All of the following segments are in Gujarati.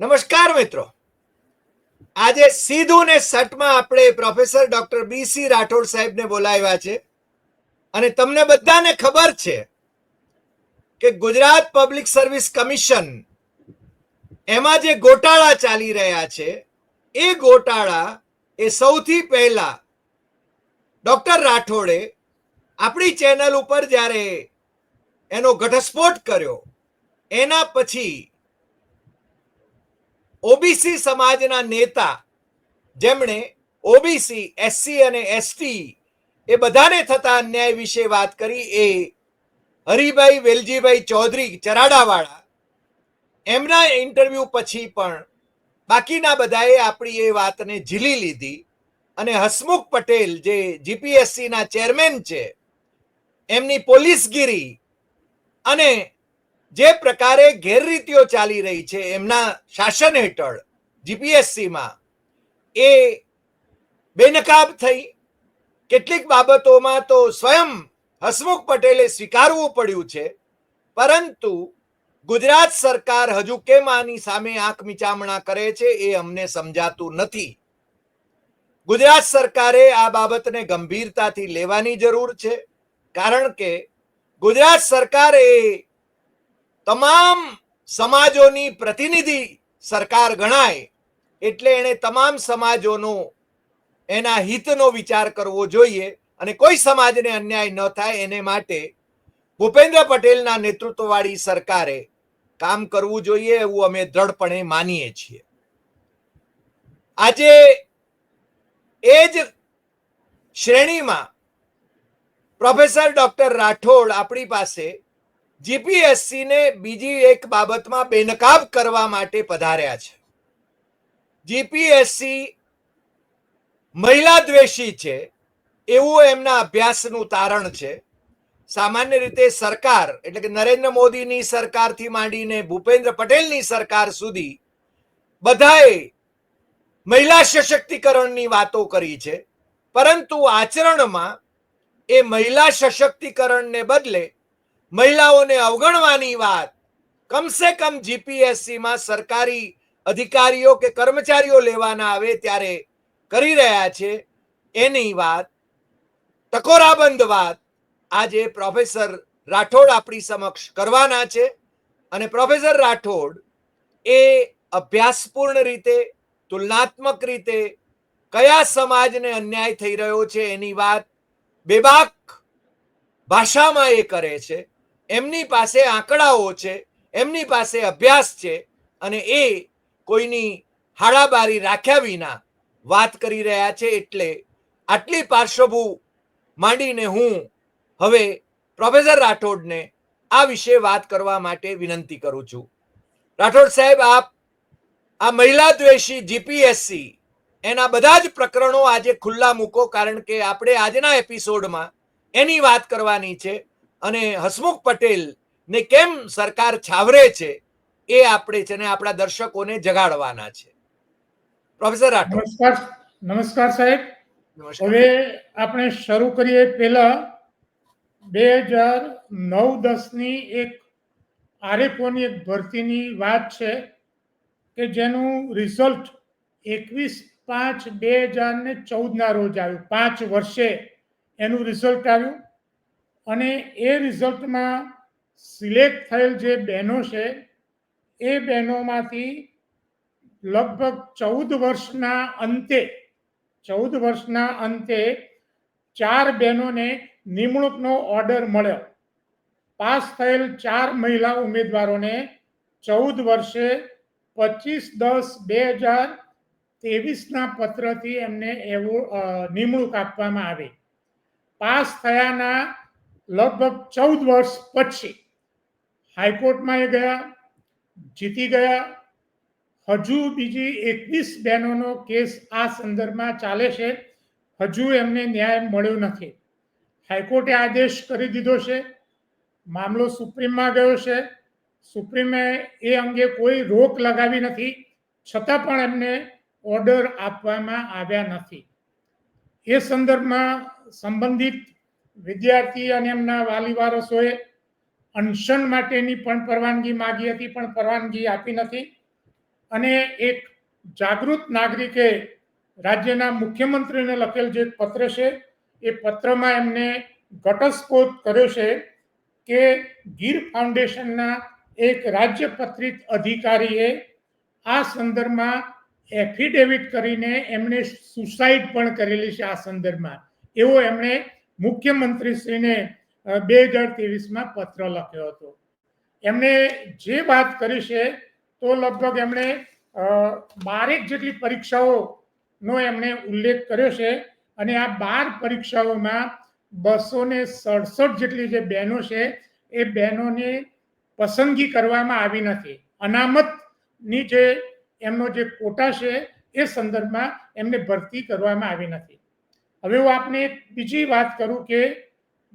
નમસ્કાર મિત્રો. આજે સીધું ને સટમાં આપણે professor doctor B C Rathod સાહેબને બોલાવ્યા છે. અને તમને બધાને ખબર છે કે ગુજરાત પબ્લિક સર્વિસ કમિશન એમાં જે ગોટાળા ચાલી રહ્યા છે, એ ગોટાળા એ સૌથી પહેલા ડોક્ટર રાઠોડે આપણી ચેનલ ઉપર જ્યારે એનો ઘટસ્ફોટ કર્યો, એના પછી ઓબીસી સમાજના નેતા જેમણે ઓબીસી, એસસી અને એસટી એ બધાને થતા અન્યાય વિશે વાત કરી એ હરિભાઈ વેલજીભાઈ ચૌધરી ચરાડાવાળા. એમના ઇન્ટરવ્યુ પછી પણ બાકીના બધાએ આપણી એ વાતને ઝીલી લીધી અને હસમુખ પટેલ જે જીપીએસસીના ચેરમેન છે, એમની પોલીસગીરી અને જે પ્રકારે ગેરરીતિઓ ચાલી રહી છે એમના શાસન હેઠળ જીપીએસસીમાં એ બેનકાબ થઈ. કેટલીક બાબતોમાં તો સ્વયં હસમુખ પટેલે સ્વીકારવું પડ્યું છે, પરંતુ ગુજરાત સરકાર હજુ કેમ આની સામે આંખ મિચામણા કરે છે એ અમને સમજાતું નથી. ગુજરાત સરકારે આ બાબતને ગંભીરતાથી લેવાની જરૂર છે, કારણ કે ગુજરાત સરકાર તમામ સમાજોની પ્રતિનિધિ સરકાર ગણાય એટલે એણે તમામ સમાજોનો એના હિતનો વિચાર કરવો જોઈએ અને કોઈ સમાજને અન્યાય ન થાય એને માટે ભૂપેન્દ્ર પટેલના નેતૃત્વવાળી સરકારે કામ કરવું જોઈએ એવું અમે દ્રઢપણે માનીએ છીએ. આજે એ જ શ્રેણીમાં પ્રોફેસર ડોક્ટર રાઠોડ આપણી પાસે જીપીએસસી ને બીજી એક બાબતમાં બેનકાબ કરવા માટે પધાર્યા છે. જીપીએસસી મહિલા દ્વેષી છે, એવું એમના અભ્યાસનું તારણ છે. સામાન્ય રીતે સરકાર, એટલે કે નરેન્દ્ર મોદીની સરકારથી માંડીને ભૂપેન્દ્ર પટેલની સરકાર સુધી બધાએ મહિલા સશક્તિકરણની વાતો કરી છે. પરંતુ આચરણમાં એ મહિલા સશક્તિકરણને બદલે મહિલાઓને અવગણવાની વાત. કમસે કમ જીપીએસસીમાં સરકારી અધિકારીઓ કે કર્મચારીઓ લેવાના આવે ત્યારે કરી રહ્યા છે. એની વાત, ટકોરાબંધ વાત આજે પ્રોફેસર રાઠોડ આપણી સમક્ષ કરવાના છે. અને પ્રોફેસર રાઠોડ એ અભ્યાસપૂર્ણ રીતે, તુલનાત્મક રીતે કયા સમાજને અન્યાય થઈ રહ્યો છે એની વાત બેબાક ભાષામાં એ કરે છે. એમની પાસે આંકડાઓ છે, એમની પાસે અભ્યાસ છે અને એ કોઈની હાડાબારી રાખ્યા વિના વાત કરી રહ્યા છે એટલે આટલી પાર્શ્વભૂ માંડીને હું હવે પ્રોફેસર રાઠોડને આ વિશે વાત કરવા માટે વિનંતી કરું છું. રાઠોડ સાહેબ, આપ આ મહિલા દ્વેષી જીપીએસસી એના બધા જ પ્રકરણો આજે ખુલ્લા મૂકો કારણ કે આપણે આજના એપિસોડમાં એની વાત કરવાની છે. અને હસમુખ પટેલ ને કેમ સરકાર છાવરે છે એ આપણે છે ને આપણા દર્શકોને જગાડવાના છે. પ્રોફેસર રાઠોડ. નમસ્કાર નમસ્કાર સાહેબ. હવે આપણે શરૂ કરીએ પહેલા બે હજાર નવ દસની એક આરએફઓની એક ભરતીની વાત છે કે જેનું રિઝલ્ટ એકવીસ પાંચ બે હજાર ને ચૌદના રોજ આવ્યું. પાંચ વર્ષે એનું રિઝલ્ટ આવ્યું. અને એ રિઝલ્ટમાં સિલેક્ટ થયેલ જે બહેનો છે, એ બહેનોમાંથી લગભગ ચૌદ વર્ષના અંતે, ચૌદ વર્ષના અંતે ચાર બહેનોને નિમણૂકનો ઓર્ડર મળ્યો. પાસ થયેલ ચાર મહિલા ઉમેદવારોને ચૌદ વર્ષે પચીસ દસ બે હજાર ત્રેવીસના પત્રથી એમને એવું નિમણૂક આપવામાં આવી. પાસ થયાના લગભગ ચૌદ વર્ષ પછી હાઈકોર્ટમાં એ ગયા, જીતી ગયા. હજુ બીજી એકવીસ બહેનોનો કેસ આ સંદર્ભમાં ચાલે છે. હજુ એમને ન્યાય મળ્યો નથી. હાઈકોર્ટે આદેશ કરી દીધો છે. મામલો સુપ્રીમમાં ગયો છે. સુપ્રીમે એ અંગે કોઈ રોક લગાવી નથી. છતાં પણ એમને ઓર્ડર આપવામાં આવ્યા નથી. એ સંદર્ભમાં સંબંધિત વિદ્યાર્થી અને એમના વાલી વારસોએ અનશન માટેની પણ પરવાનગી માગી હતી, પણ પરવાનગી આપી નથી. અને એક જાગૃત નાગરિકે રાજ્યના મુખ્યમંત્રીને લખેલ જે પત્ર છે, એ પત્રમાં એમને ઘટસ્ફોટ કર્યો છે કે ગીર ફાઉન્ડેશનના એક રાજ્યપત્રિત અધિકારીએ આ સંદર્ભમાં એફિડેવિટ કરીને એમણે સુસાઇડ પણ કરેલી છે આ સંદર્ભમાં. એવો એમણે મુખ્યમંત્રીશ્રીને બે હજાર ત્રેવીસમાં પત્ર લખ્યો હતો. એમણે જે વાત કરી છે, તો લગભગ એમણે બારેક જેટલી પરીક્ષાઓનો એમણે ઉલ્લેખ કર્યો છે અને આ બાર પરીક્ષાઓમાં બસો ને સડસઠ જેટલી જે બહેનો છે, એ બહેનોને પસંદગી કરવામાં આવી નથી. અનામતની જે એમનો જે કોટા છે, એ સંદર્ભમાં એમને ભરતી કરવામાં આવી નથી. હવે હું આપને એક બીજી વાત કરું કે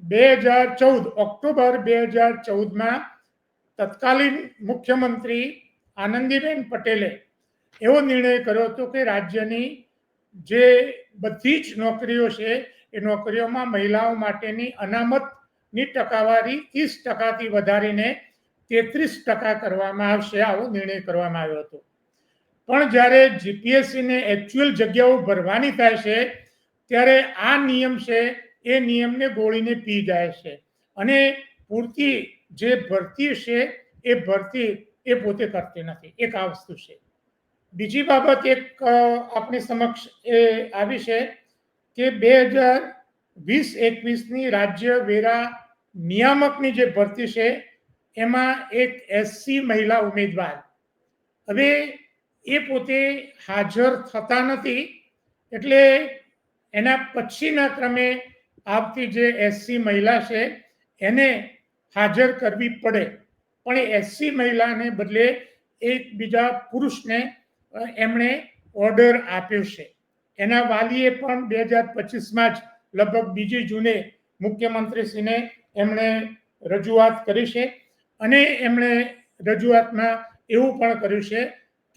બે હજાર ચૌદ, ઓક્ટોબર બે હજાર ચૌદમાં તત્કાલીન મુખ્યમંત્રી આનંદીબેન પટેલે એવો નિર્ણય કર્યો હતો કે રાજ્યની જે બધી જ નોકરીઓ છે, એ નોકરીઓમાં મહિલાઓ માટેની અનામતની ટકાવારી ત્રીસ ટકાથી વધારીને તેત્રીસ ટકા કરવામાં આવશે, આવો નિર્ણય કરવામાં આવ્યો હતો. પણ જ્યારે જીપીએસસીને એકચ્યુઅલ જગ્યાઓ ભરવાની થાય છે ત્યારે આ નિયમ છે, એ નિયમને ગોળીને પી જાય છે. અને પૂરતી જે ભરતી છે, એ ભરતી એ પોતે કરતી નથી. એક આ વસ્તુ છે. બીજી બાબત એક આપણી સમક્ષ એ આવી છે કે બે હજાર વીસ એકવીસની રાજ્ય વેરા નિયામકની જે ભરતી છે, એમાં એક એસસી મહિલા ઉમેદવાર. હવે એ પોતે હાજર થતા નથી, એટલે એના પછીના ક્રમે આવતી જે એસસી મહિલા છે, એને હાજર કરવી પડે. પણ એસસી મહિલાને બદલે એક બીજા પુરુષને એમણે ઓર્ડર આપ્યો છે. એના વાલીએ પણ બે હજાર પચીસમાં જ લગભગ બીજી જૂને મુખ્યમંત્રીશ્રીને એમણે રજૂઆત કરી છે અને એમણે રજૂઆતમાં એવું પણ કર્યું છે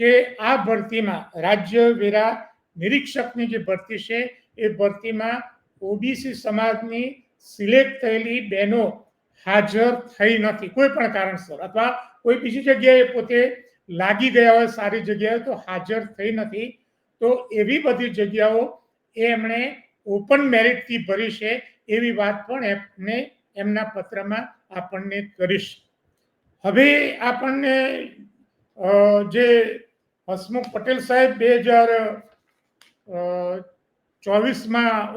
કે આ ભરતીમાં રાજ્ય વેરા નિરીક્ષકની જે ભરતી છે એ ભરતીમાં ઓબીસી સમાજની સિલેક્ટ થયેલી બહેનો હાજર થઈ નથી, કોઈ પણ કારણસર. અથવા કોઈ બીજી જગ્યાએ પોતે લાગી ગયા હોય સારી જગ્યાએ તો હાજર થઈ નથી. તો એવી બધી જગ્યાઓ એ એમણે ઓપન મેરિટથી ભરી છે, એવી વાત પણ એમને એમના પત્રમાં આપણને કરીશ હવે આપણને જે હસમુખ પટેલ સાહેબ બે હજાર ચોવીસમાં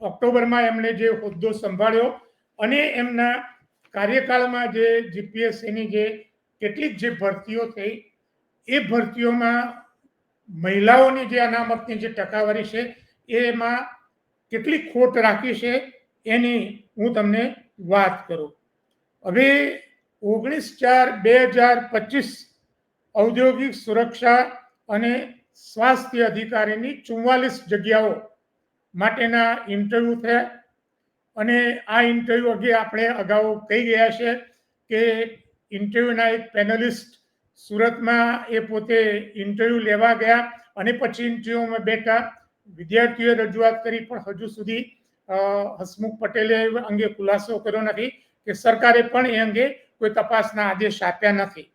ઓક્ટોબરમાં એમણે જે હોદ્દો સંભાળ્યો અને એમના કાર્યકાળમાં જે જીપીએસસીની જે કેટલીક જે ભરતીઓ થઈ, એ ભરતીઓમાં મહિલાઓની જે અનામતની જે ટકાવારી છે, એમાં કેટલી ખોટ રાખી છે, એની હું તમને વાત કરું. હવે ઓગણીસ ચાર બે હજાર પચીસ ઔદ્યોગિક સુરક્ષા અને સ્વાસ્થ્ય અધિકારીની ચુમ્માલીસ જગ્યાઓ માટેના ઇન્ટરવ્યૂ થયા અને આ ઇન્ટરવ્યૂ અંગે આપણે અગાઉ કહી ગયા છે કે ઇન્ટરવ્યૂના એક પેનલિસ્ટ સુરતમાં એ પોતે ઇન્ટરવ્યૂ લેવા ગયા અને પછી ઇન્ટરવ્યૂમાં બેઠા. વિદ્યાર્થીઓએ રજૂઆત કરી પણ હજુ સુધી હસમુખ પટેલે અંગે ખુલાસો કર્યો નથી કે સરકારે પણ એ અંગે કોઈ તપાસના આદેશ આપ્યા નથી.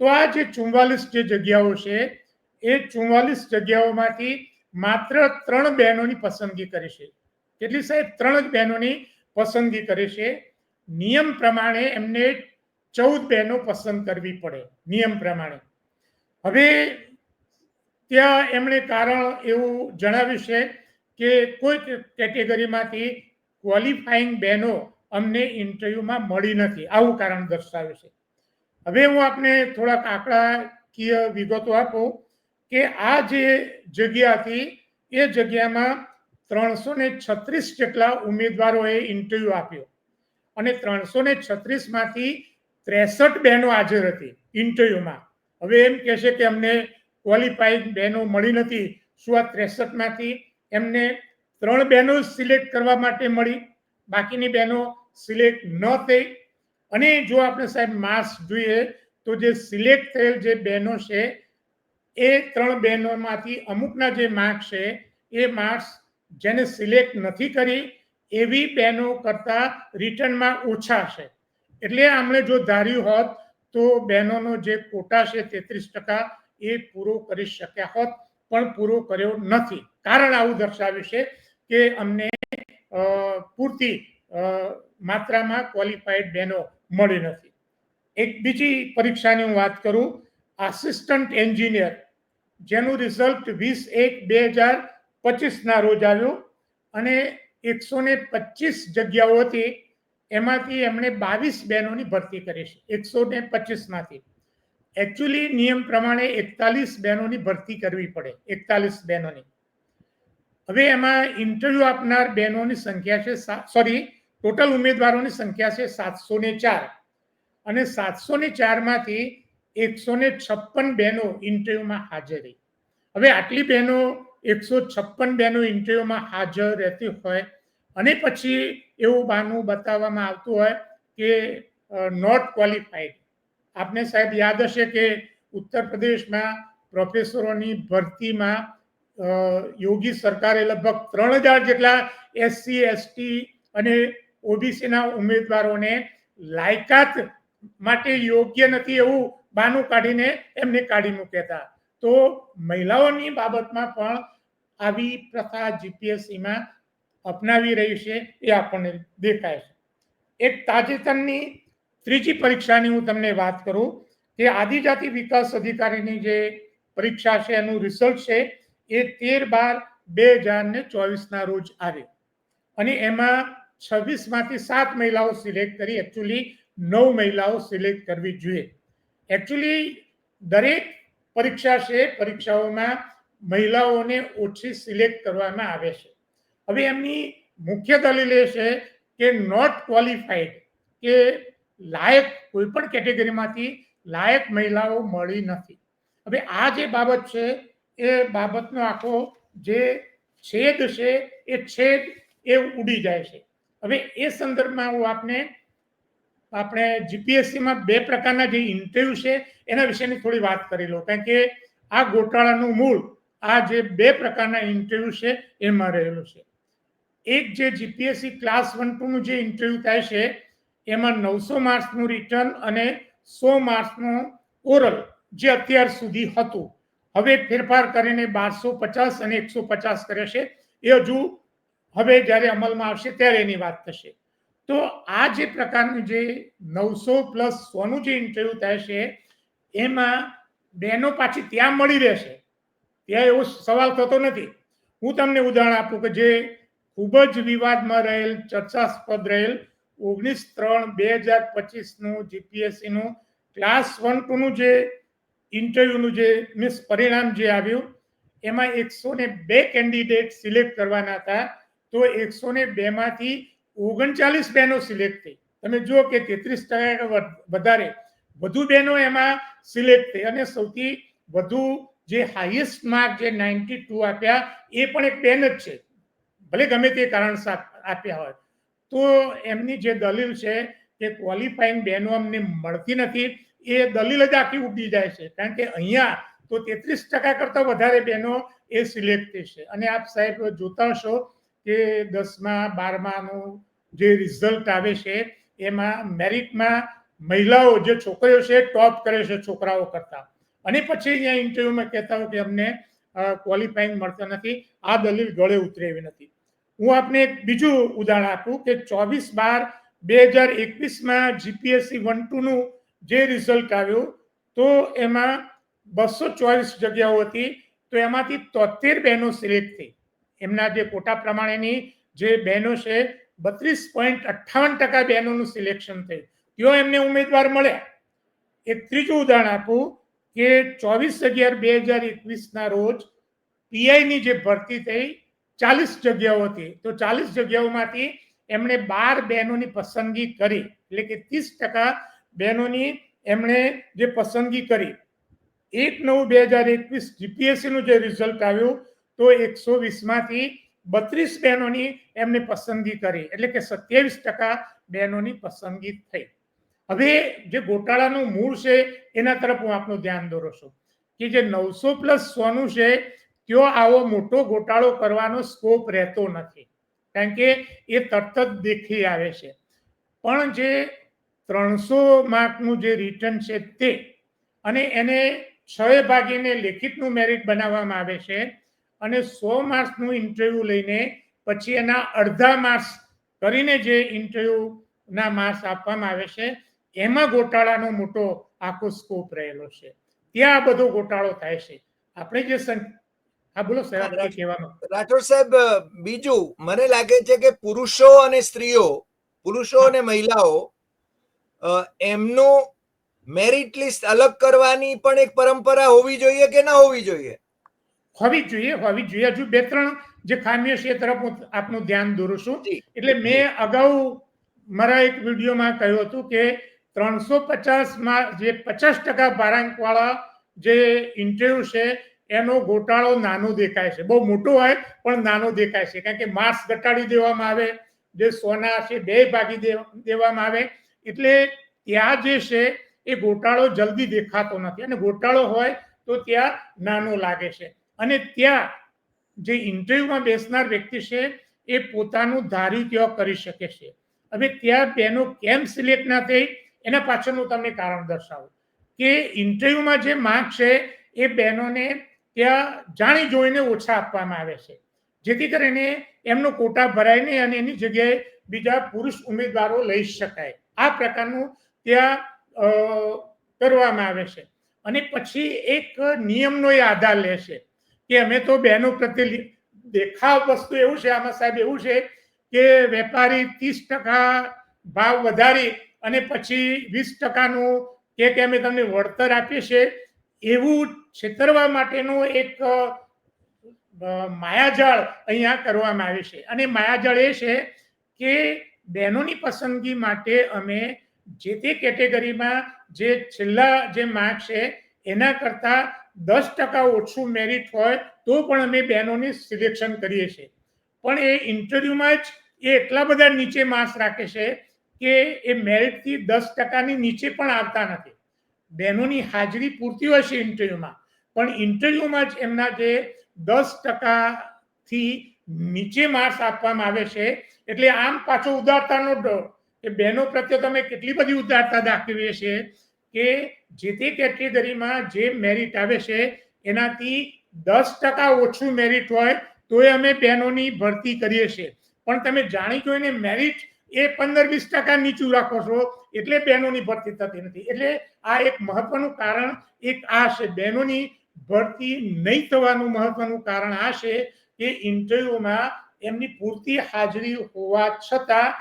તો આ જે ચુમ્વાલીસ જે જગ્યાઓ છે, એ ચુમ્વાલીસ જગ્યાઓમાંથી માત્ર ત્રણ બહેનોની પસંદગી કરી છે. કેટલી સાહેબ? ત્રણ જ બહેનોની પસંદગી કરી છે. નિયમ પ્રમાણે એમને ચૌદ બહેનો પસંદ કરવી પડે, નિયમ પ્રમાણે. હવે ત્યાં એમણે કારણ એવું જણાવ્યું છે કે કોઈ કેટેગરીમાંથી ક્વોલિફાઈંગ બહેનો અમને ઇન્ટરવ્યુમાં મળી નથી, આવું કારણ દર્શાવ્યું છે. હવે હું આપને થોડાક આંકડાકીય વિગતો આપું. કે આ જે જગ્યા હતી એ જગ્યામાં ત્રણસો ને છત્રીસ જેટલા ઉમેદવારોએ ઇન્ટરવ્યુ આપ્યો. અને ત્રણસો ને છત્રીસમાંથી ત્રેસઠ બહેનો હાજર હતી ઇન્ટરવ્યુમાં હવે એમ કહેશે કે અમને ક્વોલિફાઈડ બહેનો મળી નથી. શું આ ત્રેસઠમાંથી એમને ત્રણ બહેનો સિલેક્ટ કરવા માટે મળી? બાકીની બહેનો સિલેક્ટ ન થઈ. અને જો આપણે સાહેબ માસ જોઈએ તો જે સિલેક્ટ થયેલ જે બહેનો છે એ ત્રણ બહેનોમાંથી અમુકના જે માર્ક્સ છે, એ માર્ક્સ જેને સિલેક્ટ નથી કરી, એવી બહેનો કરતાં રિટર્નમાં ઓછા છે. એટલે આમણે જો ધાર્યું હોત તો બહેનોનો જે કોટા છે તેત્રીસ ટકા એ પૂરો કરી શક્યા હોત, પણ પૂરો કર્યો નથી. કારણ આવું દર્શાવ્યું છે કે અમને પૂરતી માત્રામાં ક્વોલિફાઈડ બહેનો મળી નથી. એક બીજી પરીક્ષાની હું વાત કરું આસિસ્ટન્ટ એન્જિનિયર, જેનું રિઝલ્ટ વીસ એક બે હજાર પચીસના રોજ આવ્યું અને એકસો ને પચીસ જગ્યાઓ એમાંથી એમણે બાવીસ બહેનોની ભરતી કરી છે, એકસો ને પચીસમાંથી એકચ્યુઅલી નિયમ પ્રમાણે એકતાલીસ બહેનોની ભરતી કરવી પડે, એકતાલીસ બહેનોની. હવે એમાં ઇન્ટરવ્યુ આપનાર બહેનોની સંખ્યા છે સોરી ટોટલ ઉમેદવારોની સંખ્યા છે સાતસો ને ચાર. અને સાતસો ને ચારમાંથી એકસો ને છપ્પન બહેનો ઇન્ટરવ્યુમાં હાજર રહી. હવે આટલી બહેનો એકસો છપ્પન બહેનો ઇન્ટરવ્યુમાં હાજર રહેતી હોય અને પછી એવું બહાનું બતાવવામાં આવતું હોય કે નોટ ક્વોલિફાઈડ આપને સાહેબ યાદ હશે કે ઉત્તર પ્રદેશમાં પ્રોફેસરોની ભરતીમાં યોગી સરકારે લગભગ ત્રણ હજાર જેટલા એસસી એસટી અને ઓબીસીના ઉમેદવારોને લાયકાત માટે યોગ્ય નથી એવું બાનું કાઢીને એમને કાઢી મૂકે હતા. તો મહિલાઓની બાબતમાં પણ આવી પ્રથા જીપીએસસીમાં અપનાવી રહી છે એ આપણને દેખાય છે. એક તાજેતરની ત્રીજી પરીક્ષાની હું તમને વાત કરું કે આદિજાતિ વિકાસ અધિકારીની જે પરીક્ષા છે, એનું રિઝલ્ટ છે એ તેર બાર બે હજાર ને ચોવીસના રોજ આવે. અને એમાં છવ્વીસમાંથી સાત મહિલાઓ સિલેક્ટ કરી એકચ્યુઅલી નવ મહિલાઓ સિલેક્ટ કરવી જોઈએ. એકચ્યુઅલી દરેક પરીક્ષા છે, પરીક્ષાઓમાં મહિલાઓને ઓછી સિલેક્ટ કરવામાં આવે છે. હવે એમની મુખ્ય દલીલ એ છે કે નોટ ક્વોલિફાઈડ કે લાયક કોઈ પણ કેટેગરીમાંથી લાયક મહિલાઓ મળી નથી. હવે આ જે બાબત છે, એ બાબતનો આખો જે છેદ છે, એ છેદ એ ઉડી જાય છે. હવે એ સંદર્ભમાં હું આપને આપણે જીપીએસસીમાં બે પ્રકારના જે ઇન્ટરવ્યુ છે, એના વિશેની થોડી વાત કરી લો કારણ કે આ ગોટાળાનું મૂળ, આ જે બે પ્રકારના ઇન્ટરવ્યુ છે, એમાં રહેલું છે. એક જે જીપીએસસી ક્લાસ વન ટુનું જે ઇન્ટરવ્યુ થાય છે, એમાં નવસો માર્ક્સનું રિટર્ન અને સો માર્ક્સનું ઓરલ જે અત્યાર સુધી હતું. હવે ફેરફાર કરીને બારસો પચાસ અને એકસો પચાસ કરે છે. એ હજુ હવે જ્યારે અમલમાં આવશે ત્યારે એની વાત થશે. તો આ જે પ્રકારનું જે નવસો પ્લસ સોનું જે ઇન્ટરવ્યુ છે, એમાં બહેનો પાછી ત્યાં મળી રહેશે. ત્યાં એવો સવાલ થતો નથી. હું તમને ઉદાહરણ આપું કે જે ખૂબ જ વિવાદમાં રહેલ, ચર્ચાસ્પદ રહેલ, ઓગણીસ ત્રણ બે હજાર પચીસનું જીપીએસસીનું ક્લાસ વન ટુનું જે ઇન્ટરવ્યુનું જે મીન્સ પરિણામ જે આવ્યું, એમાં એકસો ને બે કેન્ડિડેટ સિલેક્ટ કરવાના હતા. તો એકસો ને બેમાંથી ઓગણચાલીસ બહેનો સિલેક્ટ થઈ. તમે જુઓ કે તેત્રીસ ટકા વધારે વધુ બહેનો એમાં સિલેક્ટ થઈ. અને સૌથી વધુ જે હાઈએસ્ટ માર્ક જે નાઇન્ટી ટુ આપ્યા, એ પણ એક બેન જ છે. ભલે ગમે તે કારણ આપ્યા હોય. તો એમની જે દલીલ છે કે ક્વોલિફાઈંગ બહેનો અમને મળતી નથી, એ દલીલ જ આખી ઉડી જાય છે. કારણ કે અહીંયા તો તેત્રીસ ટકા કરતાં વધારે બહેનો એ સિલેક્ટ છે. અને આપ સાહેબ જોતા હશો કે દસમા, બારમાનું જે રિઝલ્ટ આવે છે, એમાં મેરિટમાં મહિલાઓ જે છોકરીઓ છે ટોપ કરે છે છોકરાઓ કરતાં. અને પછી અહીંયા ઇન્ટરવ્યુમાં કહેતા હોય કે અમને ક્વોલિફાઈંગ મળતા નથી, આ દલીલ ગળે ઉતરે એવી નથી. હું આપને એક બીજું ઉદાહરણ આપું કે ચોવીસ બાર બે હજાર એકવીસમાં જીપીએસસી વન ટુનું જે રિઝલ્ટ આવ્યું, તો એમાં બસો ચોવીસ જગ્યાઓ હતી, તો એમાંથી તોતેર બહેનો સિલેક્ટ થઈ. એમના જે કોટા પ્રમાણેની જે બહેનો છે, બત્રીસ પોઈન્ટ અઠ્ઠાવન ટકા બહેનોનું સિલેક્શન થયું. તેઓ એમને ઉમેદવાર મળ્યા. એક ત્રીજું ઉદાહરણ આપું કે ચોવીસ અગિયાર બે હજાર એકવીસના રોજ પીઆઈની જે ભરતી થઈ, ચાલીસ જગ્યાઓ હતી. તો ચાલીસ જગ્યાઓમાંથી એમણે બાર બહેનોની પસંદગી કરી. એટલે કે ત્રીસ ટકા બહેનોની એમણે જે પસંદગી કરી. એક નવ બે હજાર એકવીસ જીપીએસસીનું જે રિઝલ્ટ આવ્યું તો એકસો વીસમાંથી બત્રીસ બહેનોની એમને પસંદગી કરી. એટલે કે સત્યાવીસ ટકા બહેનોની પસંદગી થઈ. હવે જે ગોટાળાનું મૂળ છે, એના તરફ હું આપનું ધ્યાન દોરો છું કે જે નવસો પ્લસ સોનું છે તેઓ આવો મોટો ગોટાળો કરવાનો સ્કોપ રહેતો નથી. કારણ કે એ તરત જ દેખી આવે છે. પણ જે ત્રણસો માર્કનું જે રિટર્ન છે તે, અને એને છ ભાગીને લેખિતનું મેરિટ બનાવવામાં આવે છે અને સો માર્ક્સનું ઇન્ટરવ્યુ લઈને પછી એના અડધા માર્ક્સ કરીને જે ઇન્ટરવ્યુના માર્ક્સ આપવામાં આવે છે એમાં ગોટાળાનો મોટો આખો સ્કોપ રહેલો છે. ત્યાં આ બધો ગોટાળો થાય છે. આપણે જે હા બોલો કહેવાનું. રાઠોડ સાહેબ બીજું મને લાગે છે કે પુરુષો અને સ્ત્રીઓ પુરુષો અને મહિલાઓ એમનું મેરિટ લિસ્ટ અલગ કરવાની પણ એક પરંપરા હોવી જોઈએ કે ના હોવી જોઈએ? હોવી જોઈએ હોવી જ જોઈએ. હજુ બે ત્રણ જે ખામીઓ છે એ તરફ હું આપનું ધ્યાન દોરું છું. એટલે મેં અગાઉ મારા એક વિડીયોમાં કહ્યું હતું કે ત્રણસો પચાસમાં જે પચાસ ટકા ભારાંકવાળા જે ઇન્ટરવ્યુ છે એનો ગોટાળો નાનો દેખાય છે. બહુ મોટો હોય પણ નાનો દેખાય છે. કારણ કે માર્ક્સ ઘટાડી દેવામાં આવે જે સોના છે બે ભાગી દેવામાં આવે. એટલે ત્યાં જે છે એ ગોટાળો જલ્દી દેખાતો નથી. અને ગોટાળો હોય તો ત્યાં નાનો લાગે છે. અને ત્યાં જે ઇન્ટરવ્યુમાં બેસનાર વ્યક્તિ છે, એ પોતાનું ધાર્યું ત્યાં કરી શકે છે. હવે ત્યાં બેનો કેમ સિલેક્ટ ના થઈ, એના પાછળનું તમને કારણ દર્શાવું. કે ઇન્ટરવ્યુમાં જે માર્ક છે, એ બહેનોને ત્યાં જાણી જોઈને ઓછા આપવામાં આવે છે. જેથી કરીને એમનો કોટા ભરાય નહીં અને એની જગ્યાએ બીજા પુરુષ ઉમેદવારો લઈ શકાય. આ પ્રકારનું ત્યાં કરવામાં આવે છે. અને પછી એક નિયમનો એ આધાર લે છે. કે અમે તો બહેનો પ્રત્યે દેખાવ વસ્તુ એવું છે, આમાં સાહેબ એવું છે કે વેપારી ત્રીસ ટકા ભાવ વધારી અને પછી વીસ ટકાનું કે કે અમે તમને વળતર આપીએ છીએ, એવું છેતરવા માટેનું એક માયાજાળ અહીંયા કરવામાં આવે છે. અને માયાજાળ એ છે કે બહેનોની પસંદગી માટે અમે જે તે કેટેગરીમાં જે છેલ્લા જે માર્ક છે, એના કરતાં દસ ટકા ઓછું મેરિટ હોય તો પણ અમે બહેનોની સિલેક્શન કરીએ છીએ. પણ એ ઇન્ટરવ્યુમાં જ એ એટલા બધા નીચે માર્ક્સ રાખે છે કે એ મેરિટથી દસ ટકાની નીચે પણ આવતા નથી. બહેનોની હાજરી પૂરતી હોય છે ઇન્ટરવ્યુમાં પણ ઇન્ટરવ્યુમાં જ એમના જે દસ ટકાથી નીચે માર્ક્સ આપવામાં આવે છે, એટલે આમ પાછો ઉદારતાનો ડર કે બહેનો પ્રત્યે તમે કેટલી બધી ઉદારતા દાખવીએ છીએ કે જે તે કેટેગરીમાં જે મેરિટ આવે છે, એનાથી દસ ટકા ઓછું મેરિટ હોય, તોય અમે બહેનોની ભરતી કરીએ છીએ. પણ તમે જાણી જોઈને મેરિટ એ પંદર વીસ ટકા નીચું રાખો છો, એટલે બહેનોની ભરતી થતી નથી. એટલે આ એક મહત્વનું કારણ, એક આ છે. બહેનોની ભરતી નહીં થવાનું મહત્વનું કારણ આ છે કે ઇન્ટરવ્યુમાં એમની પૂરતી હાજરી હોવા છતાં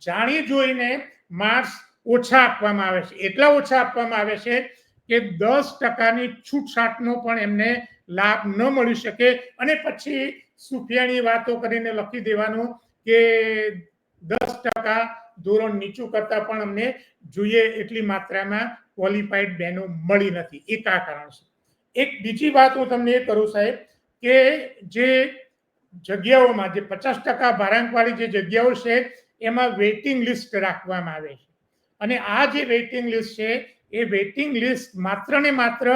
જાણી જોઈને માર્ક્સ ઓછા આપવામાં આવે છે. એટલા ઓછા આપવામાં આવે છે કે દસ ટકાની છૂટછાટનો પણ એમને લાભ ન મળી શકે. અને પછી સુફિયાની વાતો કરીને લખી દેવાનું કે દસ ટકા ધોરણ નીચું કરતા પણ અમને જોઈએ એટલી માત્રામાં ક્વોલિફાઈડ બહેનો મળી નથી. એક આ કારણ છે? એક બીજી વાત હું તમને એ કરું સાહેબ કે જે જગ્યાઓમાં જે પચાસ ટકા ભારાંકવાળી જે જગ્યાઓ છે, એમાં વેઇટિંગ લિસ્ટ રાખવામાં આવે છે. અને આ જે વેઇટિંગ લિસ્ટ છે, એ વેઇટિંગ લિસ્ટ માત્ર ને માત્ર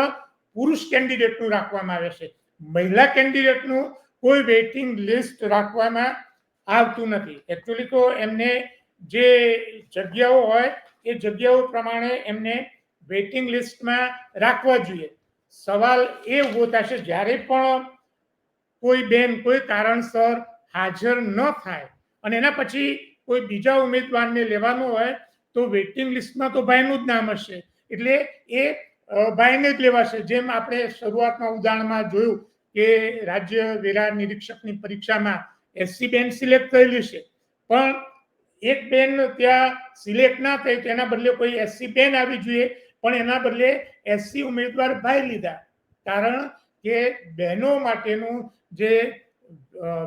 પુરુષ કેન્ડિડેટનું રાખવામાં આવે છે. મહિલા કેન્ડિડેટનું કોઈ વેઇટિંગ લિસ્ટ રાખવામાં આવતું નથી. એકચ્યુઅલી તો એમને જે જગ્યાઓ હોય, એ જગ્યાઓ પ્રમાણે એમને વેઇટિંગ લિસ્ટમાં રાખવા જોઈએ. સવાલ એ ઊભો થશે, જ્યારે પણ કોઈ બેન, કોઈ કારણસર હાજર ન થાય અને એના પછી કોઈ બીજા ઉમેદવારને લેવાનો હોય તો વેઇટિંગ લિસ્ટમાં તો ભાઈનું જ નામ હશે. એટલે એ ભાઈને જ લેવાશે. જેમ આપણે શરૂઆતમાં ઉદાહરણમાં જોયું કે રાજ્ય વેરા નિરીક્ષકની પરીક્ષામાં એસસી બેન સિલેક્ટ થયેલી છે. પણ એક બેન ત્યાં સિલેક્ટ ના થઈ તેના બદલે કોઈ એસસી બેન આવી જોઈએ. પણ એના બદલે એસસી ઉમેદવાર ભાઈ લીધા. કારણ કે બહેનો માટેનું જે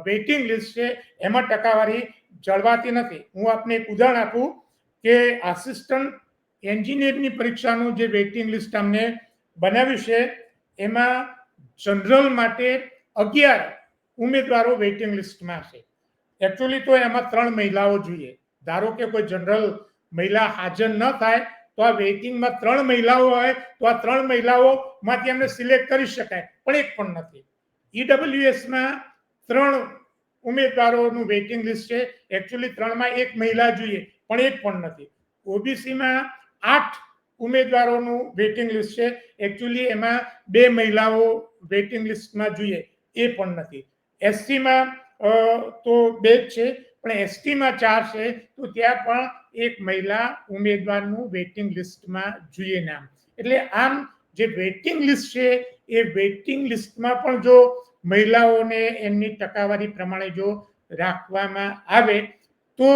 વેઇટિંગ લિસ્ટ છે, એમાં ટકાવારી જળવાતી નથી. હું આપને એક ઉદાહરણ આપું. કે આસિસ્ટન્ટ એન્જિનિયરની પરીક્ષાનું જે વેઇટિંગ લિસ્ટ અમને બનાવ્યું છે, એમાં જનરલ માટે અગિયાર ઉમેદવારો વેઇટિંગ લિસ્ટમાં છે. એકચ્યુઅલી તો એમાં ત્રણ મહિલાઓ જોઈએ. ધારો કે કોઈ જનરલ મહિલા હાજર ન થાય, તો આ વેઇટિંગમાં ત્રણ મહિલાઓ હોય, તો આ ત્રણ મહિલાઓમાંથી એમને સિલેક્ટ કરી શકાય, પણ એક પણ નથી. ઈડબ્લ્યુએસમાં ત્રણ ઉમેદવારોનું વેઇટિંગ લિસ્ટ છે. એકચ્યુઅલી ત્રણમાં એક મહિલા જોઈએ. પણ એક પણ નથી. ઓબીસીમાં આઠ ઉમેદવારોનું વેઇટિંગ લિસ્ટ છે. એકચ્યુઅલી એમાં બે મહિલાઓ વેઇટિંગ લિસ્ટમાં જોઈએ, એ પણ નથી. એસટીમાં તો બે જ છે, પણ એસટીમાં ચાર છે, તો ત્યાં પણ એક મહિલા ઉમેદવારનું વેઇટિંગ લિસ્ટમાં જોઈએ નામ. એટલે આમ જે વેઇટિંગ લિસ્ટ છે, એ વેઇટિંગ લિસ્ટમાં પણ જો મહિલાઓને એમની ટકાવારી પ્રમાણે જો રાખવામાં આવે, તો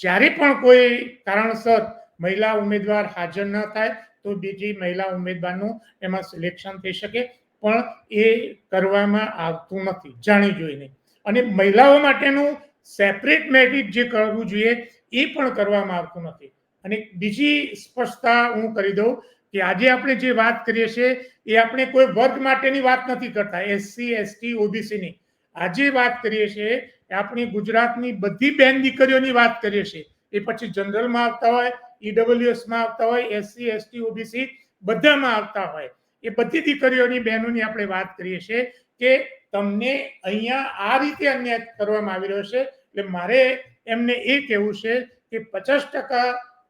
જ્યારે પણ કોઈ કારણસર મહિલા ઉમેદવાર હાજર ન થાય, તો બીજી મહિલા ઉમેદવારનું એમાં સિલેક્શન થઈ શકે. પણ એ કરવામાં આવતું નથી, જાણી જોઈને અને મહિલાઓ માટેનું સેપરેટ મેરિટ જે કરવું જોઈએ, એ પણ કરવામાં આવતું નથી. અને બીજી સ્પષ્ટતા હું કરી દઉં કે આજે આપણે જે વાત કરીએ છીએ, એ આપણે કોઈ વર્ગ માટેની વાત નથી કરતા, એસસી, એસટી, ઓબીસીની. આજે વાત કરીએ છીએ આપણી ગુજરાતની બધી બેન દીકરીઓની વાત કરીએ છીએ. એ પછી જનરલમાં આવતા હોય, ઈડબ્લ્યુએસમાં આવતા હોય, એસસી, એસટી, ઓબીસી બધામાં આવતા હોય. એ બધી દીકરીઓની બહેનોની આપણે વાત કરીએ છીએ કે તમને અહીંયા આ રીતે અન્યાય કરવામાં આવી રહ્યો છે. એટલે મારે એમને એ કહેવું છે કે પચાસ ટકા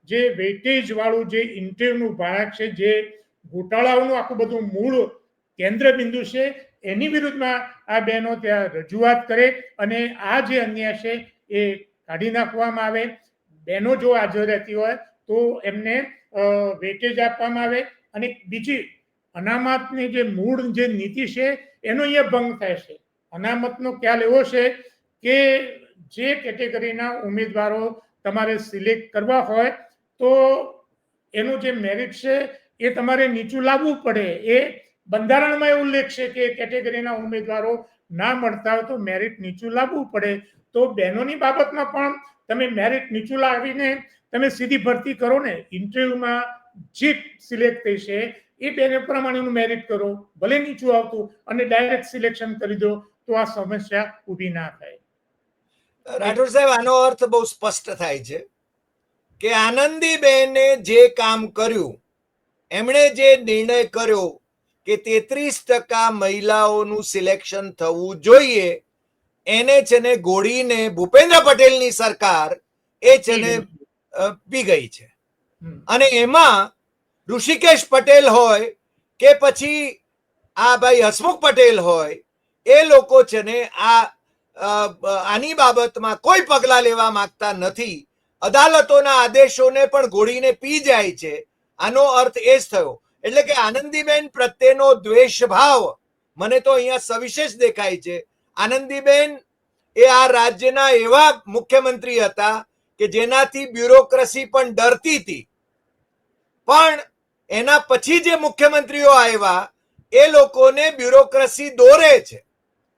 જે વેઇટેજ વાળું જે ઇન્ટરવ્યુનું ભાડાક છે, જે ગોટાળાઓનું આખું બધું મૂળ કેન્દ્ર બિંદુ છે એની વિરુદ્ધમાં આ બહેનો ત્યાં રજૂઆત કરે અને આ જે અન્યાય છે એ કાઢી નાખવામાં આવે. બહેનો જો હાજર રહેતી હોય તો એમને વેટેજ આપવામાં આવે અને બીજી અનામતની જે મૂળ જે નીતિ છે એનો અહીંયા ભંગ થાય છે. અનામતનો ખ્યાલ એવો છે કે જે કેટેગરીના ઉમેદવારો તમારે સિલેક્ટ કરવા હોય તો એનું જે મેરિટ છે એ તમારે નીચું લાવવું પડે એ બંધારણમાં એ ઉલ્લેખ છે કે કેટેગરીના ઉમેદવારો ના મળતા હોય તો મેરિટ નીચું લાવવું પડે. તો બહેનોની બાબતમાં પણ તમે મેરિટ નીચું લાવીને તમે સીધી ભરતી કરો ને ઇન્ટરવ્યુમાં જે સિલેક્ટ થઈ છે, એ બેને પ્રમાણેનું મેરિટ કરો, ભલે નીચું આવતું, અને ડાયરેક્ટ સિલેક્શન કરી દો, તો આ સમસ્યા ઊભી ના થાય. રાઠોડ સાહેબ, આનો અર્થ બહુ સ્પષ્ટ થાય છે કે આનંદીબેને જે કામ કર્યું, એમણે જે નિર્ણય કર્યો કે તેત્રીસ ટકા મહિલાઓનું સિલેક્શન થવું જોઈએ એને છે ને ગોળીને ભૂપેન્દ્ર પટેલની સરકાર એ છે ને પી ગઈ. છે. અને એમાં ઋષિકેશ પટેલ હોય કે પછી આ ભાઈ હસમુખ પટેલ હોય એ લોકો છે ને આ આની બાબતમાં કોઈ પગલા લેવા માંગતા નથી. અદાલતોના આદેશોને પણ ગોળીને પી જાય છે. આનો અર્થ એ જ થયો. એટલે કે આનંદીબેન પ્રત્યેનો દ્વેષ ભાવ મને તો અહીંયા સવિશેષ દેખાય છે. આનંદીબેન એ આ રાજ્યના એવા મુખ્યમંત્રી હતા કે જેનાથી બ્યુરોક્રસી પણ ડરતી હતી. પણ એના પછી જે મુખ્યમંત્રીઓ આવ્યા, એ લોકોને બ્યુરોક્રસી દોરે છે.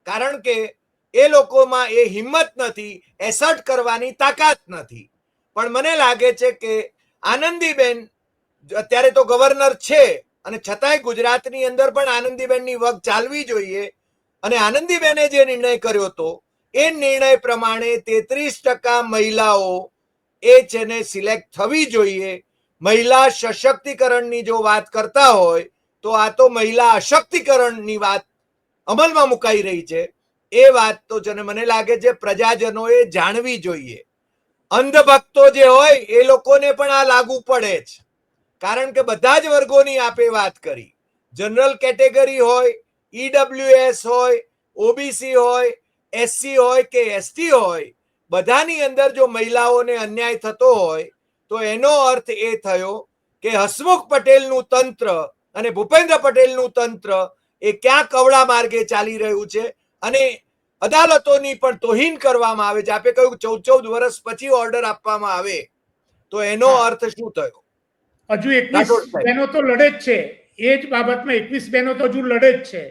કારણ કે એ લોકોમાં એ હિંમત નથી, એસર્ટ કરવાની તાકાત નથી. પણ મને લાગે છે કે આનંદીબેન અત્યારે તો ગવર્નર છે, અને છતાંય ગુજરાતની અંદર પણ આનંદીબેનની વગ ચાલવી જોઈએ. અને આનંદીબેને જે નિર્ણય કર્યો હતો, એ નિર્ણય પ્રમાણે તેત્રીસ ટકા મહિલાઓ એ છે ને સિલેક્ટ થવી જોઈએ. મહિલા સશક્તિકરણની જો વાત કરતા હોય, તો આ તો મહિલા અશક્તિકરણની વાત અમલમાં મુકાઈ રહી છે. એ વાત તો છે મને લાગે છે પ્રજાજનોએ જાણવી જોઈએ. અંધભક્તો જે હોય, એ લોકોને પણ આ લાગુ પડે જ. કારણ કે બધા જ વર્ગોની આપે વાત કરી. જનરલ કેટેગરી હોય ઈડબ્લ્યુએસ હોય ઓબીસી હોય એસસી હોય કે એસટી હોય બધાની અંદર જો મહિલાઓને અન્યાય થતો હોય તો એનો અર્થ એ થયો કે હસમુખ પટેલનું તંત્ર અને ભૂપેન્દ્ર પટેલનું તંત્ર એ ક્યાં કવડા માર્ગે ચાલી રહ્યું છે અને અદાલતોની પણ તોહીન કરવામાં આવે છે. આપે કહ્યું ચૌદ ચૌદ વર્ષ પછી ઓર્ડર આપવામાં આવે. તો એનો અર્થ શું થયો? હજુ એકવીસ બહેનો તો લડે જ છે. એ જ બાબતમાં એકવીસ બહેનો તો હજુ લડે જ છે.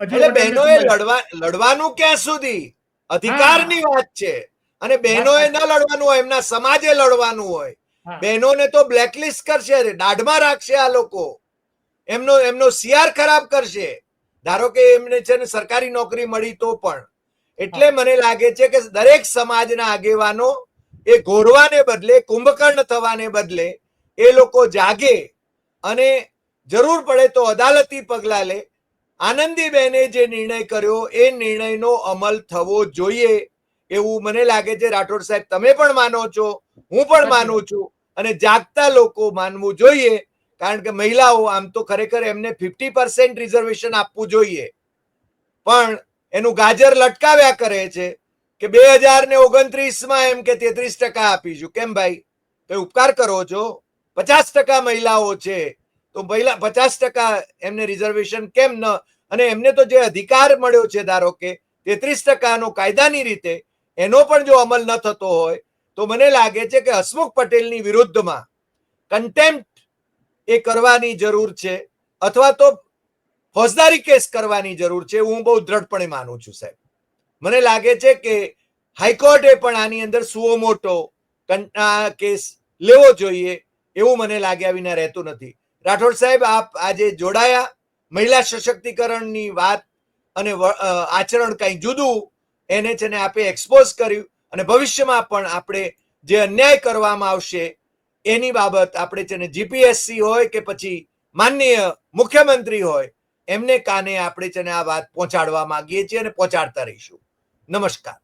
એટલે બહેનોએ લડવા લડવાનું ક્યાં સુધી? અધિકારની વાત છે. અને બહેનોએ ન લડવાનું હોય એમના સમાજે લડવાનું હોય. બહેનોને તો બ્લેકલિસ્ટ કરશે દાઢમાં રાખશે આ લોકો. એમનો એમનો સીઆર ખરાબ કરશે. ધારો કે એમને છે ને સરકારી નોકરી મળી તો પણ. એટલે મને લાગે છે કે દરેક સમાજના આગેવાનો એ ઘોરવાને બદલે કુંભકર્ણ થવાને બદલે એ લોકો જાગે અને જરૂર પડે તો અદાલતી પગલા લે. આનંદીબેને જે નિર્ણય કર્યો એ નિર્ણયનો અમલ થવો જોઈએ એવું મને લાગે છે. રાઠોડ સાહેબ તમે પણ માનો છો હું પણ માનું છું અને જાગતા લોકો માનવું જોઈએ કારણ કે મહિલાઓ આમ તો ખરેખર એમને ફિફ્ટી પર્સન્ટ રિઝર્વેશન આપવું જોઈએ. પણ એનું ગાજર લટકાવ્યા કરે છે કે બે હજાર ને ઓગણત્રીસમાં એમ કે તેત્રીસ ટકા આપીશું. કેમ ભાઈ? કઈ ઉપકાર કરો છો? પચાસ ટકા મહિલાઓ છે. તો મહિલા પચાસ ટકા એમને રિઝર્વેશન કેમ ન? અને એમને તો જે અધિકાર મળ્યો છે ધારો કે તેત્રીસ ટકાનો કાયદાની રીતે, એનો પણ જો અમલ ન થતો હોય, તો મને લાગે છે કે હસમુખ પટેલની વિરુદ્ધમાં કન્ટેમ્પ્ટ એ કરવાની જરૂર છે, અથવા તો ફોજદારી કેસ કરવાની જરૂર છે, હું બહુ દ્રઢપણે માનું છું, સાહેબ. મને લાગે છે કે હાઈકોર્ટે પણ આની અંદર સુઓ મોટો કેસ લેવો જોઈએ. એવું મને લાગ્યા વિના રહેતું નથી. રાઠોડ સાહેબ, આપ આજે જોડાયા. મહિલા સશક્તિકરણની વાત અને આચરણ કંઈ જુદું એને છે ને આપે એક્સપોઝ કર્યું અને ભવિષ્યમાં પણ આપણે જે અન્યાય કરવામાં આવશે એની બાબત આપણે છે ને જીપીએસસી હોય કે પછી માનનીય મુખ્યમંત્રી હોય, એમને કાને આપણે છે ને આ વાત પહોંચાડવા માંગીએ છીએ અને પહોંચાડતા રહીશું. નમસ્કાર.